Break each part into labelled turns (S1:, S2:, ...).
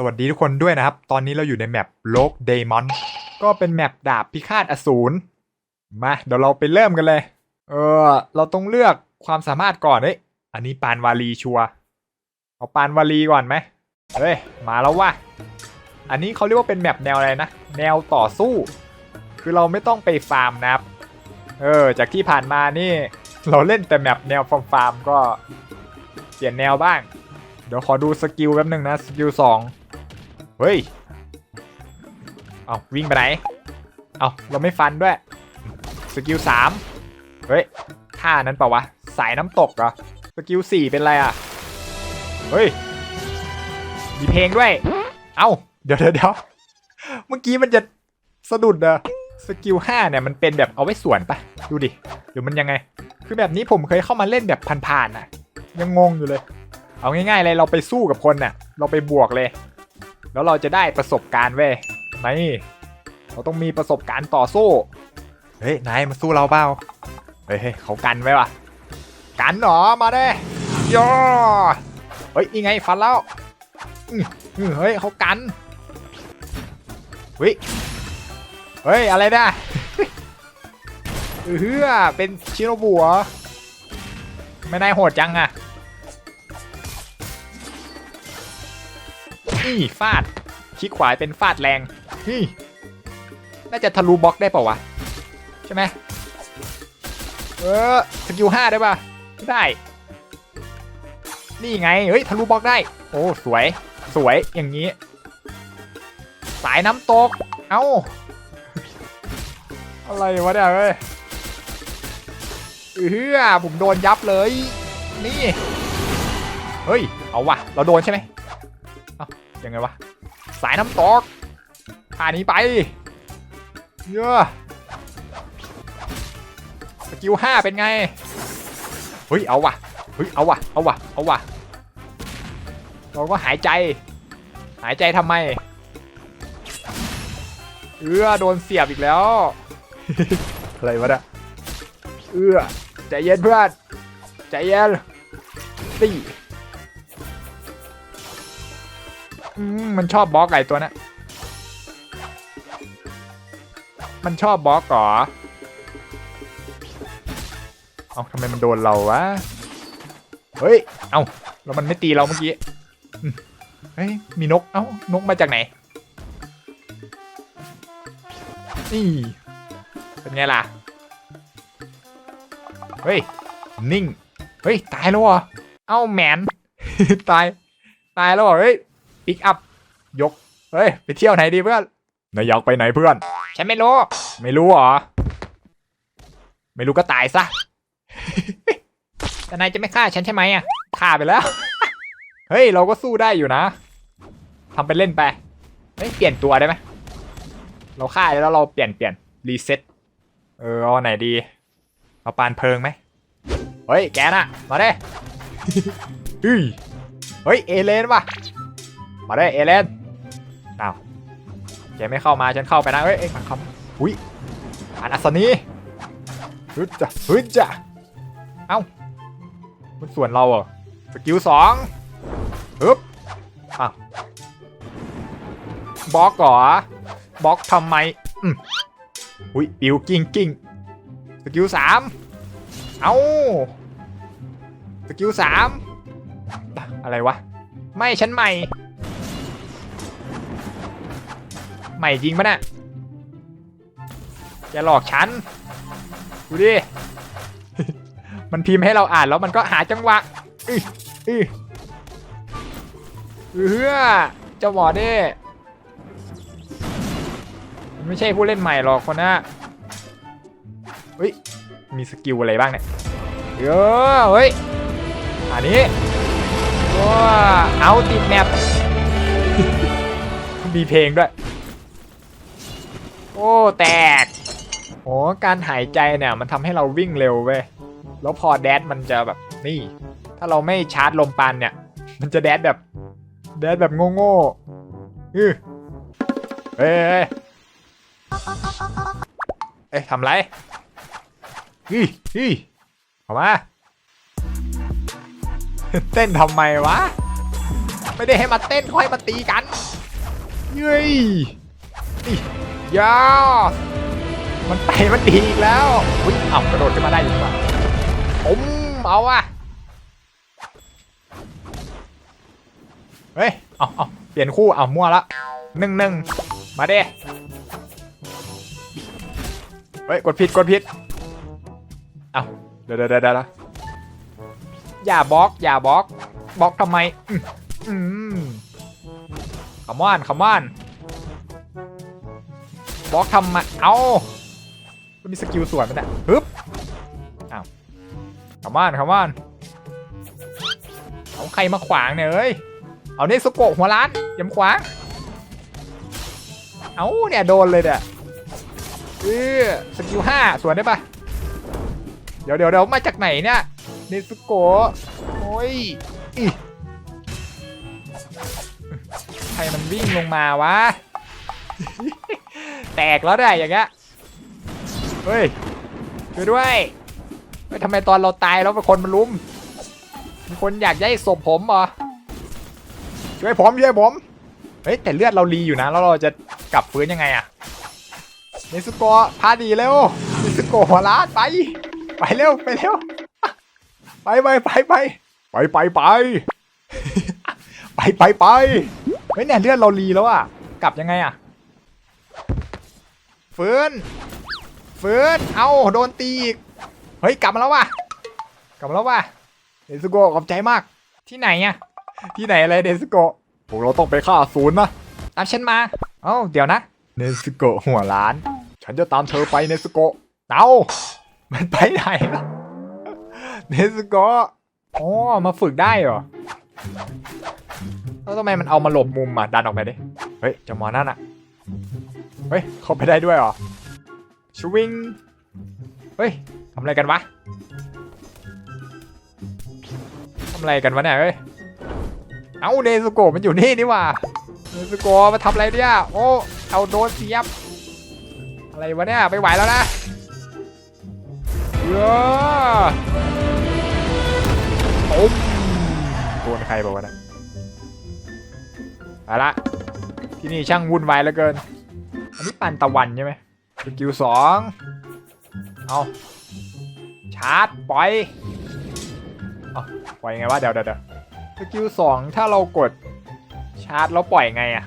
S1: สวัสดีทุกคนด้วยนะครับ ตอนนี้เราอยู่ในแมปโลกเดมอนก็เป็นแมปดาบพิฆาตอสูร มาเดี๋ยวเราไปเริ่มกันเลย เออ เราต้องเลือกความสามารถก่อนเฮ้ย อันนี้ปานวาลีชัว เอาปานวาลีก่อนไหมเฮ้ย มาแล้วว่ะ อันนี้เขาเรียกว่าเป็นแมปแนวอะไรนะ แนวต่อสู้ คือเราไม่ต้องไปฟาร์มนะครับ เออ จากที่ผ่านมานี่ เราเล่นแต่แมปแนวฟาร์มฟาร์มก็เปลี่ยนแนวบ้าง เดี๋ยวขอดูสกิลแป๊บหนึ่งนะ สกิลสอง เฮ้ย เอาวิ่งไปไหน เอาเราไม่ฟันด้วย สกิลสามเฮ้ยท่านั้นเปล่าวะ สายน้ำตกเหรอ สกิลสี่เป็นไรอะ เฮ้ย มีเพลงด้วย เอ้าเดี๋ยวเดี๋ยวเดี๋ยวเมื่อกี้มันจะสะดุดอะสกิลห้าเนี่ยมันเป็นแบบเอาไว้สวนปะดูดิหรือมันยังไง คือแบบนี้ผมเคยเข้ามาเล่นแบบผ่านๆน่ะ ยังงงอยู่เลย เอาง่ายๆเลยเราไปสู้กับคนน่ะ เราไปบวกเลย แล้วเราจะได้ประสบการณ์เว้ยนี่เราต้องมีประสบการณ์ต่อสู้เฮ้ยนายมาสู้เราเปล่าเฮ้ยเขากันไว้ว่ะกันเหรอมาได้ย่อเฮ้ยยังไงฟันแล้วเฮ้ยเขากันเฮ้ยเฮ้ยอะไรนะเฮือเป็นชิโนบุเหรอไม่ได้โหดจังอะ นี่ฟาดคลิกขวาเป็นฟาดแรงนี่น่าจะทะลุบล็อกได้เปล่าวะ ใช่ไหมเออสกิลห้าได้ป่ะได้ นี่ไง เฮ้ยทะลุบล็อกได้ โอ้สวย สวยอย่างนี้ สายน้ำตก เอ้า อะไรวะเนี่ยเฮ้ยเฮือผมโดนยับเลย นี่ เฮ้ย เอาวะ เราโดนใช่ไหม ยังไงวะ สายน้ำตกผ่านนี้ไป เยอะสกิลห้าเป็นไง เฮ้ย เอาวะเฮ้ย เอาวะเอาวะเอาวะเราก็หายใจ หายใจทำไม เอื้อโดนเสียบอีกแล้ว อะไรวะเนี่ยเอื้อใจเย็นเพื่อนใจเย็นตี มันชอบบล็อกไอตัวนะมันชอบบล็อกเหรอเอาทำไมมันโดนเราวะ เฮ้ย เอาแล้วมันไม่ตีเราเมื่อกี้ เฮ้ย มีนก เอ้านกมาจากไหน นี่ เป็นไงล่ะ เฮ้ย นิ่ง เฮ้ย ตายแล้วเหรอ เอ้าแมน ตาย ตายแล้วเหรอ เฮ้ย ปิกอัพ ยก เฮ้ย ไปเที่ยวไหนดีเพื่อนนายอยากไปไหนเพื่อน ฉันไม่รู้ ไม่รู้เหรอ ไม่รู้ก็ตายซะ แต่นายจะไม่ฆ่าฉันใช่ไหมอะฆ่าไปแล้ว เฮ้ย เราก็สู้ได้อยู่นะทำไปเล่นไป เฮ้ย เปลี่ยนตัวได้ไหม เราฆ่าแล้วเราเปลี่ยนเปลี่ยนรีเซ็ต เออ เอาไหนดี เอาปานเพิงไหม เฮ้ย แกน่ะ มาได้เฮ้ยเฮ้ย เอเลนว่ะ มาได้เอเลนอ้าว แกไม่เข้ามาฉันเข้าไปนะเฮ้ยเอ้ยมาคำอุ้ยอันอัศนีฮึดจ้ะฮึดจ้ะเอ้ามันส่วนเราเหรอสกิลสองฮึบอ้าวบล็อกเหรอบล็อกทำไมอืมอุ้ยปิวกิ้งกิ้งสกิลสามเอาสกิลสามอะไรวะ ไม่ฉันใหม่ ใหม่จริงปะเนี่ยจะหลอกฉันดูดิ มันพิมพ์ให้เราอ่านแล้วมันก็หาจังหวะอื้ออื้อเฮือเจ้าหมอเด้ไม่ใช่ผู้เล่นใหม่หรอกคนน่ะเฮ้ย มีสกิลอะไรบ้างเนี่ยเออเฮ้ย อันนี้ว้าเอาติดแมปมีเพลงด้วย โอ้แตกโอ้การหายใจเนี่ยมันทำให้เราวิ่งเร็วเว้ยแล้วพอแดดมันจะแบบนี่ ถ้าเราไม่ชาร์จลมปานเนี่ย มันจะแดดแบบแดดแบบโง่ๆอือเฮ้ยเอ๊ะทำไรฮีฮีออกมา เต้นทำไมวะ ไม่ได้ให้มาเต้นเขาให้มาตีกัน เย้ยนี่ ยามันไปมันดีอีกแล้วอุ้ยเอ้ากระโดดขึ้นมาได้หรือีกว่ะผมเอาว่ะเฮ้ย เอาเอาเปลี่ยนคู่ เอามั่วละหนึ่งหนึ่งมาเด้เฮ้ย กดผิด กดผิด เอาเดี๋ยวเดี๋ยวเดี๋ยวอย่าบล็อก อย่าบล็อก บล็อกทำไม อืมอืมขมอนขมอน บล็อกทำไมเอามันมีสกิลสวนมเนี่ยฮึบอ้าวขมอนขมอนเอาใครมาขวางเนี่ยเอ้ยเอาเนสโกะหัวล้านย่ามาขวางเอาเนี่ยโดนเลยเนี่ยเออสกิลห้าสวนได้ปะเดี๋ยวเดี๋ยวเดี๋ยวมาจากไหนเนี่ยเนสโกะโอ้ยอใครมันวิ่งลงมาวะ แตกแล้วได้อย่างเงี้ยเฮ้ยช่วยด้วยเฮ้ยทำไมตอนเราตายแล้วเป็นคนมาลุมมีคนอยากย้ายศพผมเหรอช่วยผมช่วยผมเฮ้ยแต่เลือดเรารีอยู่นะแล้วเราจะกลับฟื้นยังไงอะเนสุโกะพาดีเร็วเนสุโกะหัวล้านไป ไปเร็วไปเร็วไปไปไปไปไปไปไปไปไปไปเฮ้ยเนี่ยเลือดเรารีแล้วอะกลับยังไงอะ ฟื้นฟื้นเอาโดนตีอีก เฮ้ย กลับมาแล้วว่ะ กลับมาแล้วว่ะเนสุโกะขอบใจมาก ที่ไหนอะที่ไหนอะไรเนสุโกะพวกเราต้องไปฆ่าศูนย์นะตามฉันมา เอ้า เดี๋ยวนะ เนสโกะหัวล้าน ฉันจะตามเธอไปเนสโกะเอามันไปไหนล่ะ เนสโกะอ๋อมาฝึกได้เหรอ แล้วทำไมมันเอามาหลบมุมอะ ดันออกไปดิ เฮ้ยเจ้าหมอนั่นอะ เฮ้ยเข้าไปได้ด้วยเหรอชวิงเฮ้ยทำอะไรกันวะทำอะไรกันวะเนี่ยเฮ้ยเอ้าเนสโกะมันอยู่นี่นี่ว่าเนสโกะมาทำอะไรเนี่ยโอ้เอาโดนเสียบ อะไรวะเนี่ยไม่ไหวแล้วนะเยอะตุ้มโดนใครบอกวะเนะเอาละที่นี่ช่างวุ่นวายเหลือเกิน อันนี้ปันตะวันใช่ไหมสกิลสองเอาชาร์จปล่อยเอาปล่อยยังไงวะเดี๋ยวเดี๋ยวเดี๋ยวสกิลสองถ้าเรากดชาร์จแล้วปล่อยไงอะ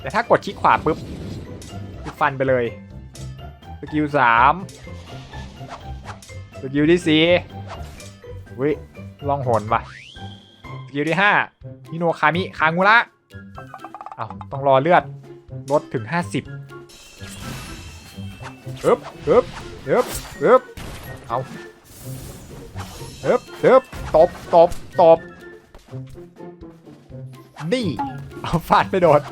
S1: แต่ถ้ากดคลิกขวาปุ๊บคือฟันไปเลยสกิลสามสกิลที่สี่วิลองหนว่ะสกิลที่ห้าฮิโนคามิคางูระเอาต้องรอเลือดลดถึงห้าสิบ 50อึ๊บอึ๊บอึ๊บอึ๊บเอาอึ๊บอึ๊บตบตบตบนี่เอาฟาดไปโดด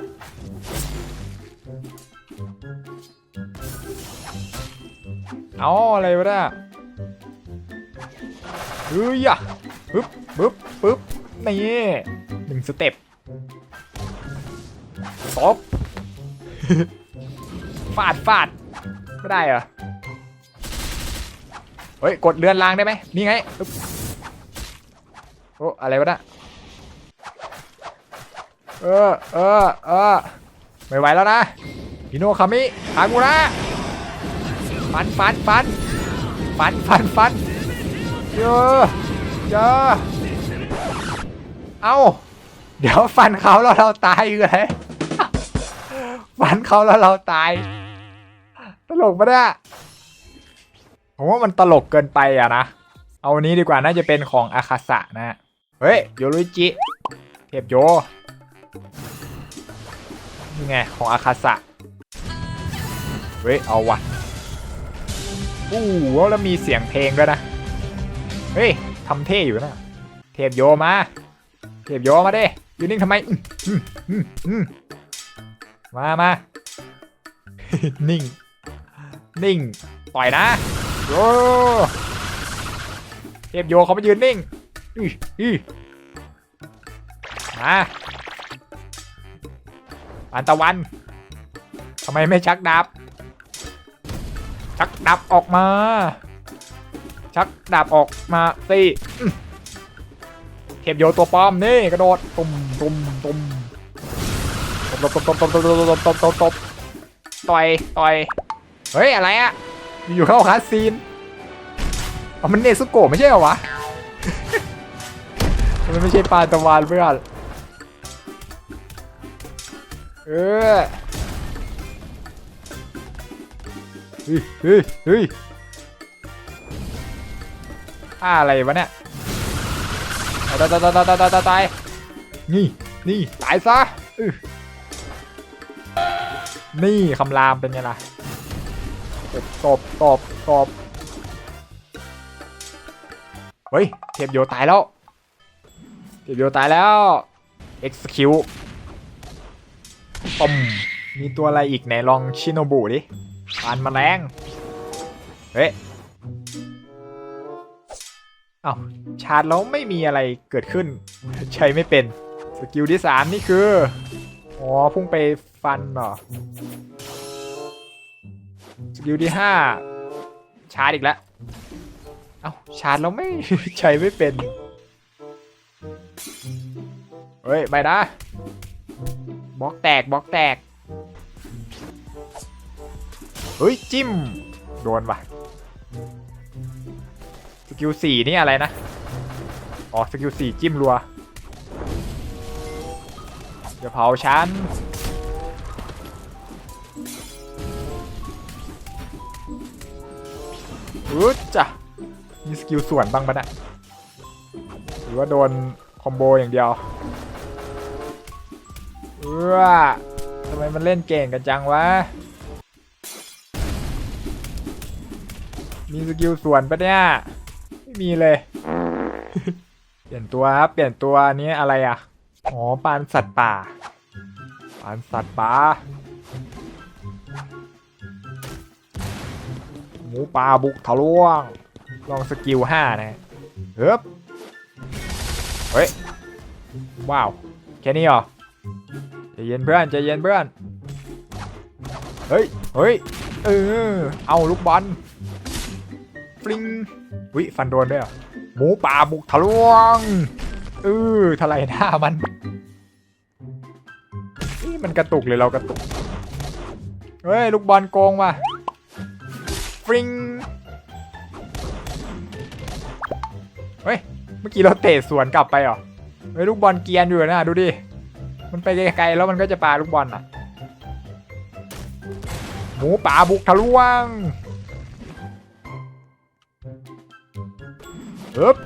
S1: เอาอะไรวะเนี่ยเฮ้ยอะปึ๊บปึ๊บปึ๊บนี่หนึ่งสเต็ปตบฟาดฟาด ไม่ได้เหรอ เฮ้ย กดเรือนรางได้ไหมนี่ไง โอ้ อะไรวะเนี่ยเออเออเออไม่ไหวแล้วนะฮิโนคามิคางูระฟันฟันฟันฟันฟันฟันเยอเยอเอ้าเดี๋ยวฟันเขาแล้วเราตายคืออะไรฟันเขาแล้วเราตาย ตลกปะเนี่ยผมว่ามันตลกเกินไปอะนะ เอาอันนี้ดีกว่าน่าจะเป็นของอาคาสะนะ เฮ้ยโยรุจิ เทพโยนี่ไงของอาคาสะเว้ยเอาวะอู้แล้วมีเสียงเพลงด้วยนะ เฮ้ยทำเท่อยู่นะ เทพโยมา เทพโยมาเด้ยืนนิ่งทำไม มามานิ่ง นิ่ง ต่อยนะโยเทพโยเขามายืนนิ่งอืออือมาปานตะวันทำไมไม่ชักดาบ ชักดาบออกมา ชักดาบออกมาสิอื้อเทพโยตัวป้อมนี่กระโดดตุ่มตุ่มตุ่มตบตบตบตบตบตบตบตบตบตบต่อยต่อย เฮ้ย อะไรอะอยู่เข้าคาสซีนอ๋อมันเนซุโกะไม่ใช่เหรอวะ มันไม่ใช่ปลาตะวันเพื่อนเออเฮ้ยเฮ้ยเฮ้ยอะไรวะเนี่ยตายตายตายตายตายตายตายนี่นี่ตายซะนี่คำรามเป็นไงล่ะ ตบตบตบตบเฮ้ย เทพโยตายแล้ว เทพโยตายแล้ว execute ปมมีตัวอะไรอีกไหนลองชิโนบุดิปานแมลงเฮ้ยเอ้าชาร์จแล้วไม่มีอะไรเกิดขึ้น ใช้ไม่เป็น สกิลที่สามนี่คือ อ๋อ พุ่งไปฟันเหรอ สกิลที่ห้าชาร์จอีกแล้ว เอ้าชาร์จแล้วไม่ใช้ไม่เป็น เฮ้ยไม่นะบล็อกแตกบล็อกแตก เฮ้ย จิ้ม โดนว่ะ สกิลสี่นี่อะไรนะ อ๋อ สกิลสี่จิ้มรัวอย่าเผาฉัน อึดจ้ะมีสกิลส่วนบ้างปะเนี่ยหรือว่าโดนคอมโบอย่างเดียวเออทำไมมันเล่นเก่งกันจังวะ มีสกิลส่วนปะเนี่ย ไม่มีเลย เปลี่ยนตัวครับ เปลี่ยนตัวอันนี้อะไรอะ อ๋อปานสัตว์ป่าปานสัตว์ป่า หมูป่าบุกทะลวง ลองสกิลห้านะเฮ้ยเฮ้ย ว้าว แค่นี้เหรอใจเย็นเพื่อนใจเย็นเพื่อน เฮ้ย เฮ้ย เออ เอาลูกบอลฟลิงวิฟันโดนด้วยเหรอ หมูป่าบุกทะลวงเออทลายหน้ามันนี่มันกระตุกเลยเรากระตุก เฮ้ย ลูกบอลโกงว่ะ ฟริงเฮ้ย เมื่อกี้เราเตะสวนกลับไปเหรอเฮ้ยลูกบอลเกียนอยู่นะดูดิ มันไปไกลๆแล้วมันก็จะปาลูกบอลอะ หมูป่าบุกทะลวงเอ๊บ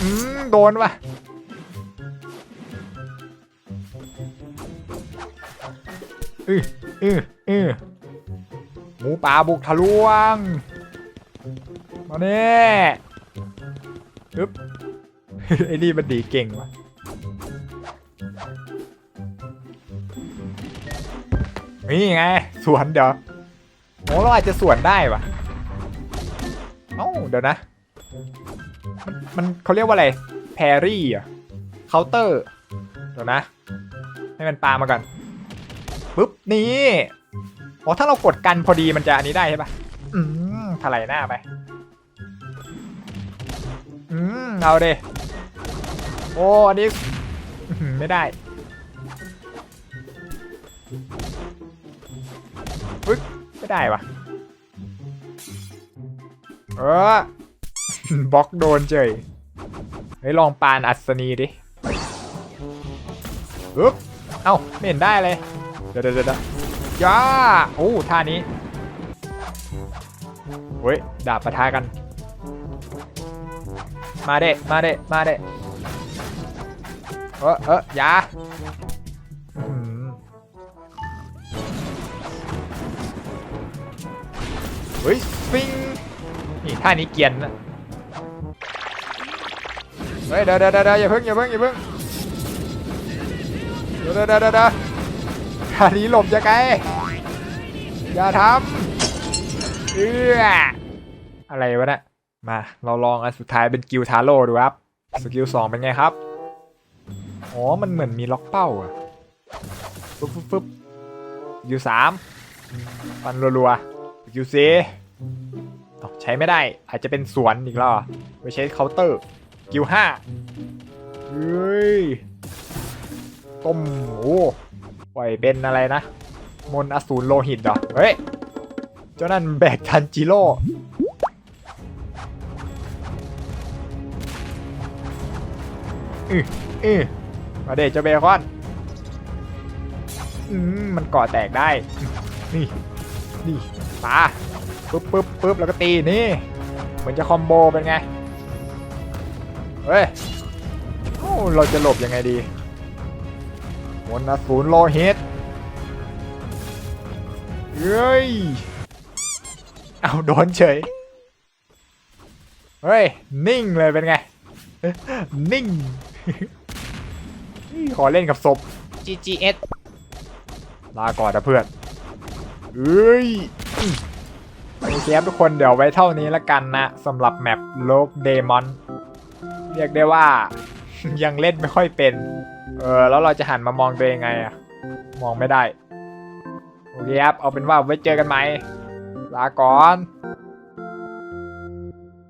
S1: อืมโดนว่ะอืออืออือ หมูป่าบุกทะลวงมาเน่อึ๊บไอ้นี่มันดีเก่งว่ะนี่ไง สวนเดี๋ยวโอ้เราอาจจะสวนได้ว่ะเอ้าเดี๋ยวนะ มันมันเขาเรียกว่าอะไร แพรี่อะเคาน์เตอร์ เดี๋ยวนะ ให้มันปามาก่อนปุ๊บ นี่ อ๋อถ้าเรากดกันพอดีมันจะอันนี้ได้ใช่ปะอืมถลายหน้าไปอืมเอาเดโอ้อันนี้ไม่ได้ปึ๊บไม่ได้วะเออบล็อกโดนเฉยเฮ้ยลองปานอัศนีดิปึ๊บเอ้าไม่เห็นได้เลย เดี๋ยวเดี๋ยวเดี๋ยว ย่าโอ้ท่านี้เฮ้ยดาบประทะกัน มาเด้มาเด้มาเด้เออเอออย่าเฮ้ยฟิงนี่ท่านี้เกียนนะเฮ้ยเดี๋ยวเดี๋ยวเดี๋ยวอย่าเพิ่งอย่าเพิ่งอย่าเพิ่งเดี๋ยวเดี๋ยวเดี๋ยวเดี๋ยว ท่านี้หลบจะไกลอย่าทำเอื้ออะไรวะเนี่ยมา เราลองอันสุดท้ายเป็นกิลทาโร่ดูครับ สกิลสองเป็นไงครับ อ๋อ มันเหมือนมีล็อกเป้าอะฟึ๊บฟึ๊บฟึ๊บสกิลสามฟันรัวๆสกิลสี่ใช้ไม่ได้ อาจจะเป็นสวนอีกแล้วเหรอไปใช้เคาน์เตอร์ กิลห้าเฮ้ยต้มโอ้ ปล่อยเป็นอะไรนะ มนอสูรโลหิตเหรอ เฮ้ย เจ้านั่นแบกทันจิโร่อืออือมาเดชเจ้าเบคอน อืมมันก่อแตกได้ นี่ นี่ปาปึ๊บปึ๊บปึ๊บแล้วก็ตี นี่ เหมือนจะคอมโบเป็นไง เฮ้ย โอ้ เราจะหลบยังไงดี นต์อสูรโลหิตเฮ้ย เอาโดนเฉย เฮ้ย นิ่งเลยเป็นไง นิ่ง ขอเล่นกับศพ GGS ลาก่อนนะเพื่อนเอ้ยโอเคครับทุกคนเดี๋ยวไว้เท่านี้ละกันนะสำหรับแมปโลกเดมอน เรียกได้ว่า ยังเล่นไม่ค่อยเป็น เออแล้วเราจะหันมามองตัวเองไงอะมองไม่ได้ โอเคครับ เอาเป็นว่าไว้เจอกันใหม่ ลาก่อน